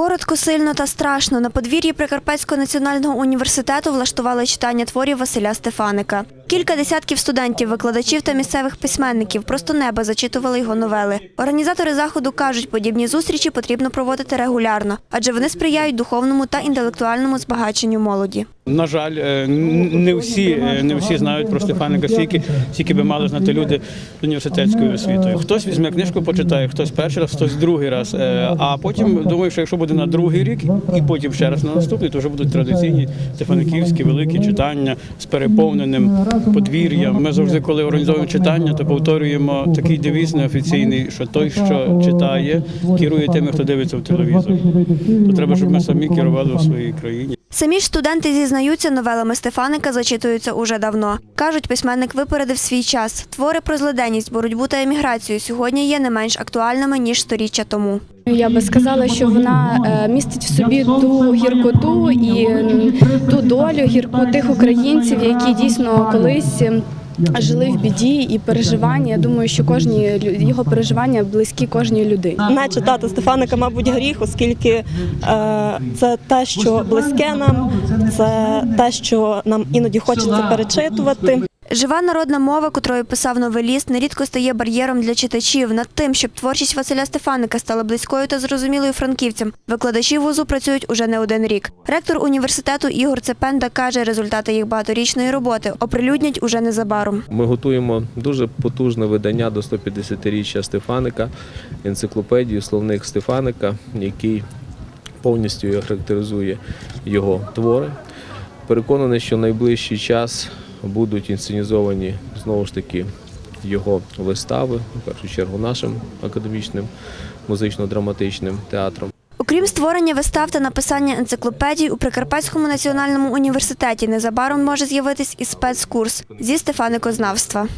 Коротко, сильно та страшно на подвір'ї Прикарпатського національного університету влаштували читання творів Василя Стефаника. Кілька десятків студентів, викладачів та місцевих письменників просто неба зачитували його новели. Організатори заходу кажуть, подібні зустрічі потрібно проводити регулярно, адже вони сприяють духовному та інтелектуальному збагаченню молоді. На жаль, е, не всі, е, не всі знають про Стефаника стільки, скільки би мали знати люди з університетською освітою. Хтось візьме книжку, почитає, хтось перший раз, хтось другий раз. Е, А потім думаю, що якщо буде на другий рік і потім ще раз на наступний, то вже будуть традиційні стефаниківські великі читання з переповненим подвір'ям. Ми завжди, коли організовуємо читання, то повторюємо такий девіз неофіційний, що той, що читає, керує тими, хто дивиться в телевізор. То треба, щоб ми самі керували у своїй країні. Самі ж студенти зізнаються, новелами Стефаника зачитуються уже давно. Кажуть, письменник випередив свій час. Твори про злиденність, боротьбу та еміграцію сьогодні є не менш актуальними ніж сторіччя тому. Я би сказала, що вона е, містить в собі ту гіркоту і ту долю гірку тих українців, які дійсно колись. Жили в біді і переживання. Я думаю, що кожні його переживання близькі кожній людині. Не читати Стефаника, мабуть, гріх, оскільки е, це те, що близьке нам, це те, що нам іноді хочеться перечитувати. Жива народна мова, котрою писав новеліст, нерідко стає бар'єром для читачів. Над тим, щоб творчість Василя Стефаника стала близькою та зрозумілою франківцям. Викладачі вузу працюють уже не один рік. Ректор університету Ігор Цепенда каже, результати їх багаторічної роботи оприлюднять уже незабаром. Ми готуємо дуже потужне видання до 150-річчя Стефаника, енциклопедію словник Стефаника, який повністю характеризує його твори. Переконаний, що найближчий час будуть інсценізовані знову ж таки його вистави, в першу чергу нашим академічним музично-драматичним театром. Окрім створення вистав та написання енциклопедій, у Прикарпатському національному університеті незабаром може з'явитись і спецкурс зі стефаникознавства.